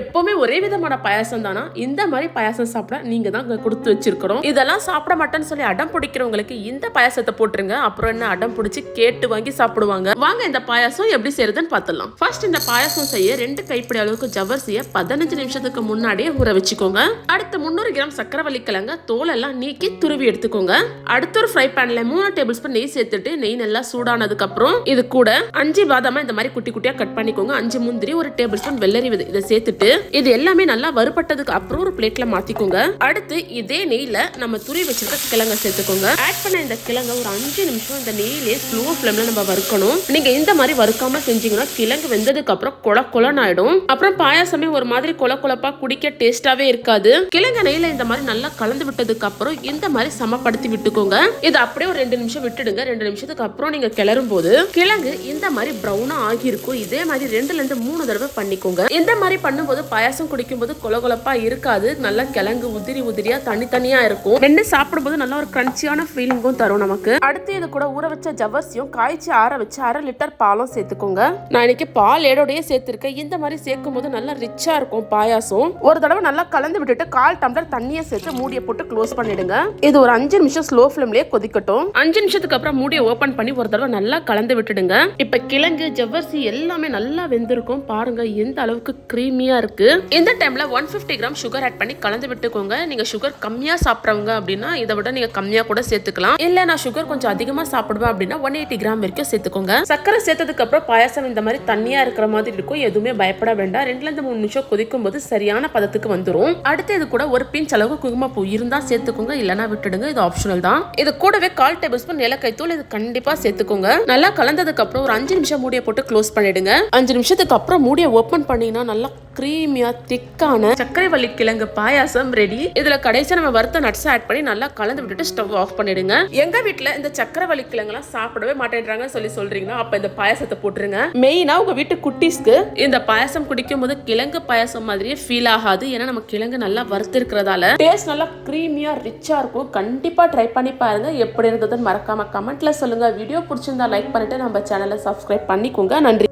எப்பவுமே ஒரே விதமான பாயாசம் தானா? இந்த மாதிரி பாயாசம் சாப்பிட நீங்க தான் கொடுத்து வச்சிருக்கிறோம் இதெல்லாம் சாப்பிட மாட்டேன்னு சொல்லி அடம் பிடிக்கிறவங்களுக்கு இந்த பாயாசத்தை போட்டுருங்க. அப்புறம் என்ன அடம் பிடிச்சி கேட்டு வாங்கி சாப்பிடுவாங்க. வாங்க இந்த பாயாசம் எப்படி செய்யறதுன்னு பார்த்துலாம் ஃபர்ஸ்ட் இந்த பாயாசம் செய்ய ரெண்டு கைப்பிடி அளவுக்கு ஜவர்சிய பதினஞ்சு நிமிஷத்துக்கு முன்னாடியே ஊற வச்சுக்கோங்க. அடுத்து முந்நூறு கிராம் சக்கரவள்ளி கிழங்க தோலெல்லாம் நீக்கி துருவி எடுத்துக்கோங்க. அடுத்து ஒரு ஃப்ரை பேன்ல மூணு டேபிள் ஸ்பூன் நெய் சேர்த்துட்டு நெய் நல்லா சூடானதுக்கு அப்புறம் இது கூட அஞ்சு பாதாம இந்த மாதிரி குட்டி குட்டியா கட் பண்ணிக்கோங்க. அஞ்சு முந்திரி ஒரு டேபிள் ஸ்பூன் வெள்ளரி இதை சேர்த்துட்டு இது எல்லாமே நல்லா வறுபட்டதுக்கு அப்புறம் ஒரு பிளேட்ல மாத்திக்கோங்க. அடுத்து இதே நெய்ல நம்ம துரி வச்சிருக்க கிழங்க சேர்த்துக்கோங்க. ஆட் பண்ண இந்த கிழங்க ஒரு அஞ்சு நிமிஷம் இந்த நெய்லயே ஸ்லோ ஃப்ளேம்ல நம்ம வறுக்கணும். நீங்க இந்த மாதிரி வறுக்காம செஞ்சீங்கன்னா கிழங்கு வெந்ததுக்கு அப்புறம் குள கொலன்னு ஆயிடும். அப்புறம் பாயாசமே ஒரு மாதிரி குள கொலப்பா குடிக்க டேஸ்டாவே இருக்காது. கிழங்கு நெய்ல இந்த மாதிரி நல்லா கலந்து விட்டதுக்கு அப்புறம் இந்த மாதிரி சமப்படுத்தி விட்டுக்கோங்க. இது அப்படியே ஒரு ரெண்டு நிமிஷம் விட்டுடுங்க. ரெண்டு நிமிஷத்துக்கு அப்புறம் நீங்க கிளறும் போது கிழங்கு இந்த மாதிரி ப்ரௌனா ஆகியிருக்கும். இதே மாதிரி ரெண்டுல இருந்து மூணு தடவை பண்ணிக்கோங்க. இந்த மாதிரி பண்ணும்போது பாயாசம் குடிக்கும்போது கொல கொலப்பா இருக்காது. நல்லா கிழங்கு உதிரி உதிரியா தனித்தனியா இருக்கும். ரெண்டு சாப்பிடும்போது நல்ல ஒரு கிரன்ச்சியான ஃபீலிங்கும் தரும் நமக்கு. அடுத்து இது கூட ஊற வச்ச ஜவ்வரிசியும் காய்ச்சி ஆற வச்சு அரை லிட்டர் பாலும் சேர்த்துக்கோங்க. நான் இன்னைக்கு பால் ஏடோடய சேர்த்திருக்கேன். இந்த மாதிரி சேர்க்கும் போது நல்லா ரிச்சா இருக்கும் பாயாசம். ஒரு தடவை நல்லா கலந்து விட்டுட்டு கால் டம்ளர் தண்ணியை சேர்த்து மூடியை போட்டு க்ளோஸ் பண்ணிடுங்க. இது ஒரு அஞ்சு நிமிஷம் ஸ்லோ ஃப்ளேம்லயே கொதிக்கட்டும். அஞ்சு நிமிஷத்துக்கு அப்புறம் மூடியை ஓபன் பண்ணி ஒரு தடவை நல்லா கலந்து விட்டுடுங்க. இப்ப கிழங்கு ஜவ்வரிசி எல்லாமே நல்லா வெந்திருக்கும். பாருங்க எந்த அளவுக்கு கிரீமியா இருக்குது இந்த டைமில் one fifty gram sugar add பண்ணி கலந்து விட்டுக்கோங்க. நீங்கள் சுகர் கம்மியாக சாப்பிட்றவங்க அப்படின்னா இதை விட நீங்கள் கம்மியாக கூட சேர்த்துக்கலாம். இல்லை நான் சுகர் கொஞ்சம் அதிகமாக சாப்பிடுவேன் அப்படின்னா ஒன் எயிட்டி கிராம் வரைக்கும் சேர்த்துக்கோங்க. சக்கரை சேர்த்ததுக்கு அப்புறம் பாயாசம் இந்த மாதிரி தண்ணியாக இருக்கிற மாதிரி இருக்கும். எதுவுமே பயப்பட வேண்டாம். ரெண்டுலேருந்து மூணு நிமிஷம் கொதிக்கும் போது சரியான பதத்துக்கு வந்துடும் அடுத்து இது கூட ஒரு பிஞ்ச் அளவு குங்குமப்பூ இருந்தால் சேர்த்துக்கோங்க. இல்லைனா விட்டுடுங்க. இது ஆப்ஷனல் தான். இது கூடவே கால் டேபிள் ஸ்பூன் ஏலக்காய் தூள் இது கண்டிப்பாக சேர்த்துக்கோங்க. நல்லா கலந்ததுக்கு அப்புறம் ஒரு அஞ்சு நிமிஷம் மூடியை போட்டு க்ளோஸ் பண்ணிடுங்க. அஞ்சு நிமிஷத்துக்கு அப்புறம் மூடியை ஓப்பன் பண்ணீங்கன்னா நல்லா க்ரீமியா திக்கான சர்க்கரை வள்ளி கிழங்கு பாயாசம் ரெடி இதுல கடைசியா நம்ம வறுத்த நட்ஸ் ஆட் பண்ணி நல்லா கலந்து விட்டுட்டு ஸ்டவ் ஆஃப் பண்ணிடுங்க. எங்க வீட்ல இந்த சர்க்கரைவள்ளி கிழங்குலாம் சாப்பிடவே மாட்டேன்றாங்கன்னு சொல்லி சொல்றீங்கன்னா அப்ப இந்த பாயாசத்தை போட்டுருங்க. மெயினா உங்க வீட்டு குட்டீஸ்க்கு இந்த பாயாசம் குடிக்கும் போது கிழங்கு பாயாசம் மாதிரியே ஃபீல் ஆகாது. ஏன்னா நம்ம கிழங்கு நல்லா வறுத்து இருக்கிறதால டேஸ்ட் நல்லா க்ரீமியா ரிச்சா இருக்கும். கண்டிப்பா ட்ரை பண்ணி பாருங்க. எப்படி இருந்ததுன்னு மறக்காம கமெண்ட்ல சொல்லுங்க. வீடியோ பிடிச்சிருந்தா லைக் பண்ணிட்டு நம்ம சேனலை சப்ஸ்கிரைப் பண்ணிக்கோங்க. நன்றி.